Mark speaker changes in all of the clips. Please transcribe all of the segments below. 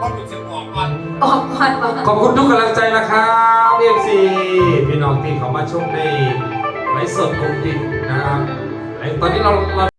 Speaker 1: ความรู้สึออกกอน
Speaker 2: ออกกอนว่า
Speaker 3: ขอบคุณทุกกำลังใจนะครับเอฟซีพี่น้องตีเขามาชมในไลฟ์สดกลุ่มปิดนะครับไลฟ์ตอนนี้เราเรา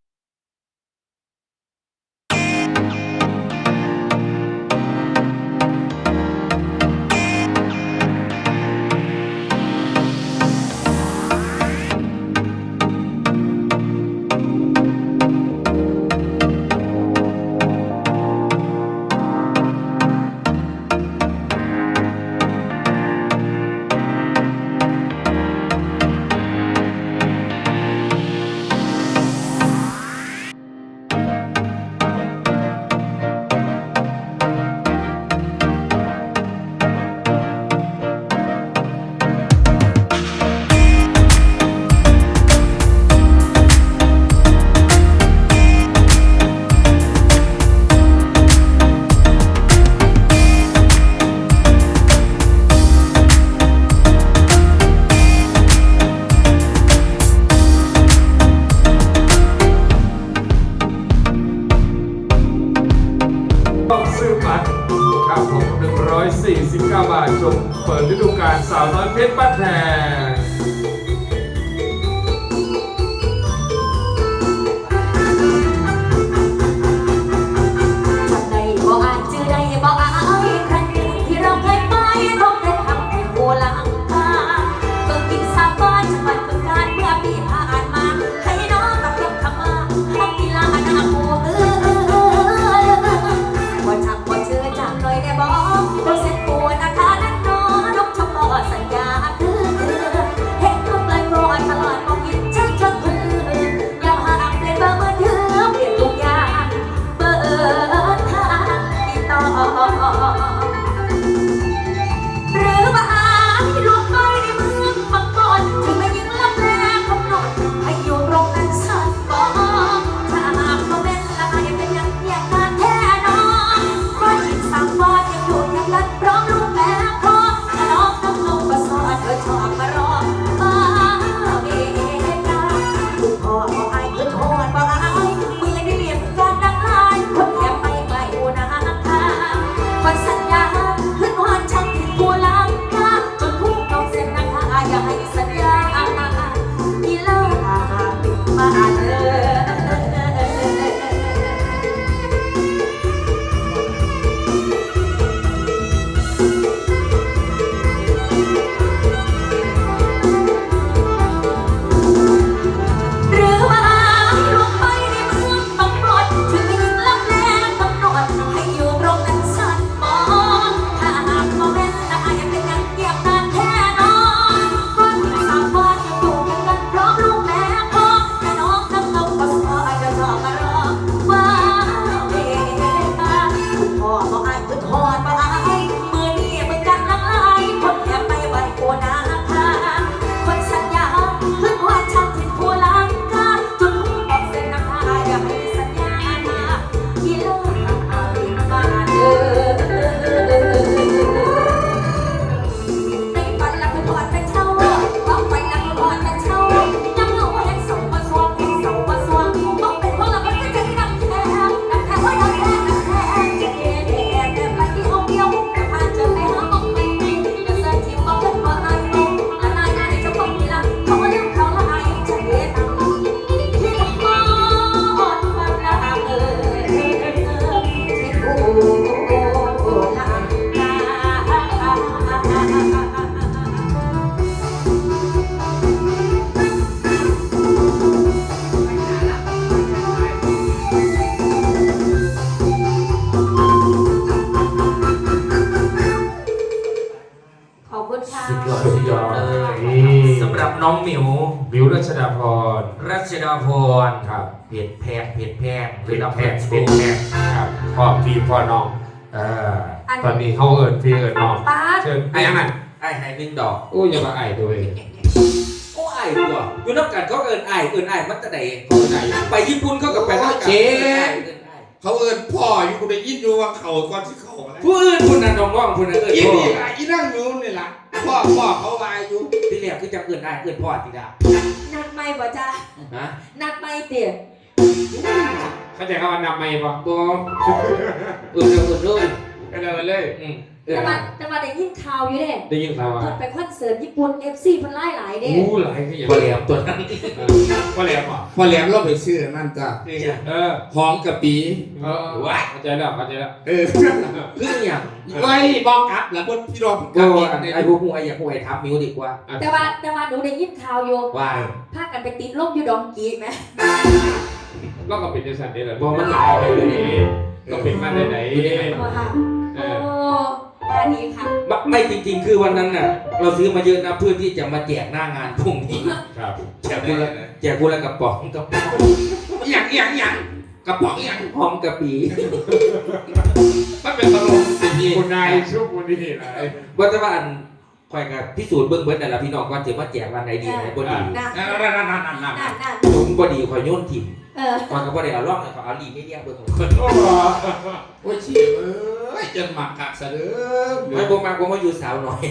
Speaker 3: ครับผม149 บาทชมเปิดฤดูกาลสาวน้อยเพชรบ้านแพง
Speaker 2: 红包 เบิร์ค่ะสุดยอดสุดยอดเลยสำหรับน้องหมิวมิวรัชดาพร รัชดาพรครับเพียดแพงเพียดแพงพียดแพ้เพียด
Speaker 4: แพง
Speaker 3: ครับพ่อพี่พ่อน้องเอ่อตอนนี้เขาเอิญพี่เอิญน้องเชิญไอ้ยังไง
Speaker 4: ไอ้ไอ้หนึ่งดอก
Speaker 3: อู้ยอย่ามาไอ้ด้วย
Speaker 4: โอ้ไอ้ตัวอยู่นักกันเขาเอิญไอ้เอิญไอ้มันจะไหน
Speaker 3: ไป
Speaker 4: ญี่ปุ่นเขากับไปนักกัน
Speaker 1: เขาเอิญพ่ออยู่คุณได้ยินอยู่ว่าเขาก่อนที่เขา
Speaker 4: ผู้อื่นคุณน่ะน้องน้องคุณนั่ะเอิ
Speaker 1: ญ
Speaker 4: พ่
Speaker 1: นอีนี่อีนั่งอยู่ บอกเขาว่าอายุ
Speaker 4: ที่เลี่ยกคือจะเกินได้เกินพอดริงจ้า
Speaker 2: นักไม่บ่จ้า
Speaker 4: ฮะ
Speaker 2: นักไม่เตี๋ย
Speaker 3: เข้าใจคำว่านักไม่
Speaker 4: บ่ตัวเออเออเลย
Speaker 3: เออเลย
Speaker 4: อืม
Speaker 2: แต่
Speaker 4: อ
Speaker 2: มาแต่มาได้ยินข่าวอยู่เด้
Speaker 3: ได้ยินข่าวว่า
Speaker 2: เพิ่นไปคอนเสิร์ตญี่ปุ่น FC เพิ่นหลายหลายๆเด้
Speaker 3: โอ้หลายก็อย่าง
Speaker 4: บ่แหลมตัวนั้น
Speaker 3: ก็แหลมอะ
Speaker 1: พอแหลมเราไปซื้อนั่นจ้ะ
Speaker 3: เออ
Speaker 1: หอมกะปี
Speaker 3: เออเข้าใจแล้วเข้าใจแล้ว
Speaker 1: เออ
Speaker 4: เรื่องอย่าง
Speaker 1: ไว้บอกกลับแล้วบนพี่รองก
Speaker 4: ก็
Speaker 1: ลับเอง
Speaker 4: อัน
Speaker 1: ใน
Speaker 4: ไอ้ผู้ผู้ไอ้อยากผู้ไอ้ทับมิวดีกว่า
Speaker 2: แต่ว่าแต่ว่าหนูได้ยินข่าวอยู่
Speaker 4: ว่า
Speaker 2: พากันไปติดลมอยู่ดองกีไหม
Speaker 3: ก็ก็เป็นจังซั่นนี่แหละเพราะมันหลายไปเลยนี่ก็เป็นมาได้ไหน
Speaker 2: ว่าค่ะ
Speaker 3: เอ
Speaker 2: โอ้
Speaker 3: อ
Speaker 2: อันนี้ค่ะ
Speaker 4: ไม่ไม่จริง ๆ คือวันนั้นน่ะ เราซื้อมาเยอะนะเพื่อที่จะมาแจกหน้างานพรุ่งนี้
Speaker 3: ครับ
Speaker 4: แจกกูละแจกกูละกระป๋องกระป๋อง
Speaker 1: อหย่างอหย่างอหย่างกระป๋องอหย่าง
Speaker 4: พร้อมกระปี
Speaker 1: มันเป็นตลกจริง
Speaker 3: คุณนายชุบวันนี้นะ
Speaker 4: ว่าแต่ว่าอันคอยกับพิสูจน์เบื้องเบื้องแต่นละพี่น้องว่าจะมาแจกวันไหนดีไหนบ่ดี
Speaker 2: น่ะ
Speaker 1: ๆนั่นนั่นนั่นนั่นนั่น
Speaker 2: น่ะน่ะ
Speaker 4: ผมบ่ดีคอยโยนถิ่ม
Speaker 2: เออ
Speaker 4: คอยก็บ่ได้เอาล่องเลยขอเอาลีไม่เรียกเบื้องของคน
Speaker 3: โอ้โห
Speaker 1: โอ้ยชีเอ้ยจนหมักกะสะเด้อ
Speaker 4: ไม่บ่มาบ่มาอยู่สาวหน่อย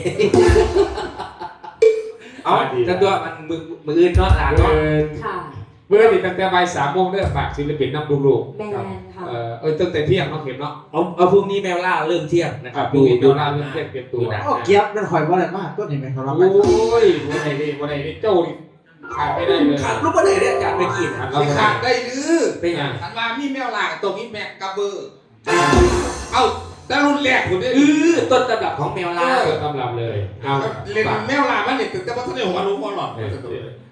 Speaker 4: เอาแต่ตัวมันมือมืออื่นเนาะหลาน
Speaker 3: เมื่
Speaker 4: เนาะ
Speaker 3: อ
Speaker 2: ค่ะ
Speaker 3: เมื่อติดตั้งแต่บ่ายสามโมงเด้อฝากศิลปินนับลูก
Speaker 2: แม
Speaker 3: ๆครับ
Speaker 2: นค่ะ
Speaker 3: เออเออตั้งแต่เที่ยงเนาะเข็มเนาะ
Speaker 4: เอาเอาพรุ่งนี้แมวล่าเริ่มเที่ยงนะค
Speaker 3: ค
Speaker 4: รั
Speaker 3: รั
Speaker 4: บบ
Speaker 3: ดู
Speaker 4: ดู
Speaker 3: ดู
Speaker 4: ดู
Speaker 3: หน้า
Speaker 4: นะ
Speaker 3: เรื่องเทียบเก็บตัว
Speaker 4: นะ
Speaker 5: โอ้เกียบนั่นข่อยว่าอะไรมากต้นนี่ไหมเขารับ
Speaker 3: โอ
Speaker 5: ไป้
Speaker 3: ยวันไหนนี่วันไหนนี่เจ้านี่ ขาดไม่ได้เลย
Speaker 4: ขาดลูกบ่ได้เนี่ยจากไปกิน
Speaker 3: ขาด
Speaker 1: สิขาดได้หรือ
Speaker 4: เป็นหยัง
Speaker 1: อันว่ามีแมวลากตรงนี้แม่กระเบอร์เอ้าแต่รุ่นแรกคุณได้
Speaker 4: เออต้นตำรับของแมว
Speaker 3: เอ
Speaker 4: ล่า
Speaker 3: อตำรับเลยเอา
Speaker 1: เล่นแมวลามันเนี่ยแต่ว่าท่านในหัวรู้หัวหลอด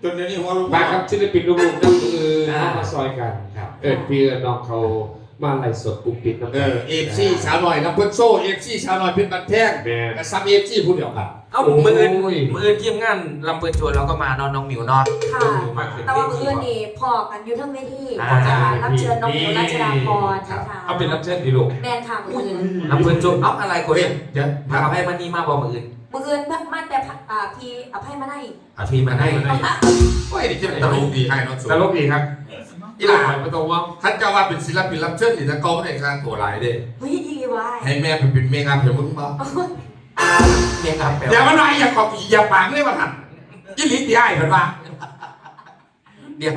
Speaker 1: จนเดี๋ยวนี้หัวรู้
Speaker 3: ฝากครับศิลปินลูกๆนั่งมือเข้ามาซอยกัน
Speaker 4: ครับ
Speaker 3: เอิดพี่เอิดน้องเขา มาไล่สดกลุ่มปิดน้ำ
Speaker 1: เออเอฟซีสาวหน่อยลำเพิ่นโซ่เอฟซีสาวหน่อยเป็นบันแท่ง
Speaker 3: แม่
Speaker 1: กับซับเอฟซีพูดเดียวกัน
Speaker 4: เอามืออื่นมืออื่นทีมงานลำเปิดชวนเราก็มานอนน้องหมิวนอน
Speaker 2: ค่ะ
Speaker 4: มาขึ้น
Speaker 2: แต่ว่ามืออื่นนี่พอกันอยู่ทั้งเวที
Speaker 4: อ่า
Speaker 2: จะรับเชิญน้องมิวรัชดาพรนะคะ
Speaker 3: เอาเป็นรับเชิญดีลูก
Speaker 2: แมนค่ะมืออื่น
Speaker 4: ลำเปิดชวนเอาอะไรคน
Speaker 1: เฮ้
Speaker 4: เดี
Speaker 1: ย
Speaker 4: ยว
Speaker 1: เดี๋ยว
Speaker 4: มาให้มันนี่มาบอกมืออื่น
Speaker 2: มืออื่นมาแต่พักอ่าพี่อภัยมาได้
Speaker 4: อะพี่มาให้
Speaker 1: โอ้ยนี่จะเป็นตลกดีให้น้องสุ
Speaker 3: ตลกดีครับ
Speaker 1: อีหล่า
Speaker 3: ไม่ต้องว่า
Speaker 1: ท่านเจ้าว่าเป็นศิลปินรับเชิญนี่ถ้าเขาไม่ได้สร้างตัวหลายเด้
Speaker 2: เฮ้ยดีวาย
Speaker 1: ให้แม่เป็นเป็นเมงามเห็นมึงบ่
Speaker 4: เมียงามแปล
Speaker 1: อย่า
Speaker 4: ว่า
Speaker 1: มาหน่อยอย่าขอบอย่าปากเลยว่าหันอีหลิตีไอ้เพิ่นว่า
Speaker 4: เดี๋ยว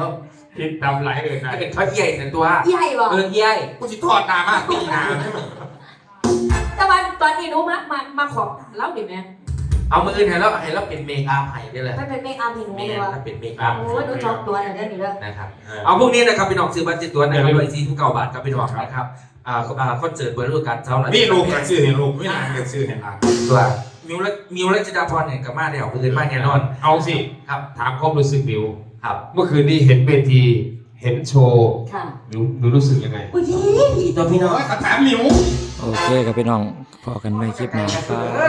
Speaker 3: คิดตำไหลเลยนะ
Speaker 4: เขาเอี่ยแต่ตัว
Speaker 2: ใหญ่บอก
Speaker 4: เออเอี่ย
Speaker 1: กูสิทอดหน้ามาตีหน้า
Speaker 2: แต่วันตอนนี้หนูมามามาขอเล่าดิแม่
Speaker 4: เอามืออื่นให้เราให้เราเป็นเมคอัพให้ได้เลย
Speaker 2: ไม่เป็นเมคอัพให้หนู
Speaker 4: เม
Speaker 2: เล
Speaker 4: ค
Speaker 2: ย
Speaker 4: อั
Speaker 2: ว่า
Speaker 4: พเป็นเมคอัพ
Speaker 2: โอ้ยหนูจองตัวเลยเด้อนี่เด้อ
Speaker 4: นะครับเอาพวกนี้นะครับพี่น้องซื้อบัตรเจ็ดตัวนะครับร้อยสี่ทุกเก้าบาทครับพี่น้องนะครับอ่าอ่าคอนเสิร์ตเปิดฤดูกาลเช้าหน่อย
Speaker 1: นี่ลูกกันชื่อเห็นลูกไม่นานกันชื่อเห็นหลาน
Speaker 4: ตัวมิวและมิวและจิดาพรเนี่ยกับมาเดี่ยวเพื่อนมาแน่นอน
Speaker 3: เอาสิ
Speaker 4: ครับ
Speaker 3: ถามความรู้สึกดิว
Speaker 4: ครับ
Speaker 3: เมื่อคืนนี้เห็นเวทีเห็นโชว์
Speaker 2: ค่ะ
Speaker 3: หนูหนูรู้สึกยังไง
Speaker 2: อุ้ย
Speaker 4: ตัวพี่น้อง
Speaker 1: โอ้ยเขาถามหมิว
Speaker 6: โอเคครับพี่น้องพอกันไม่คลิปหน้าครับ
Speaker 4: เออ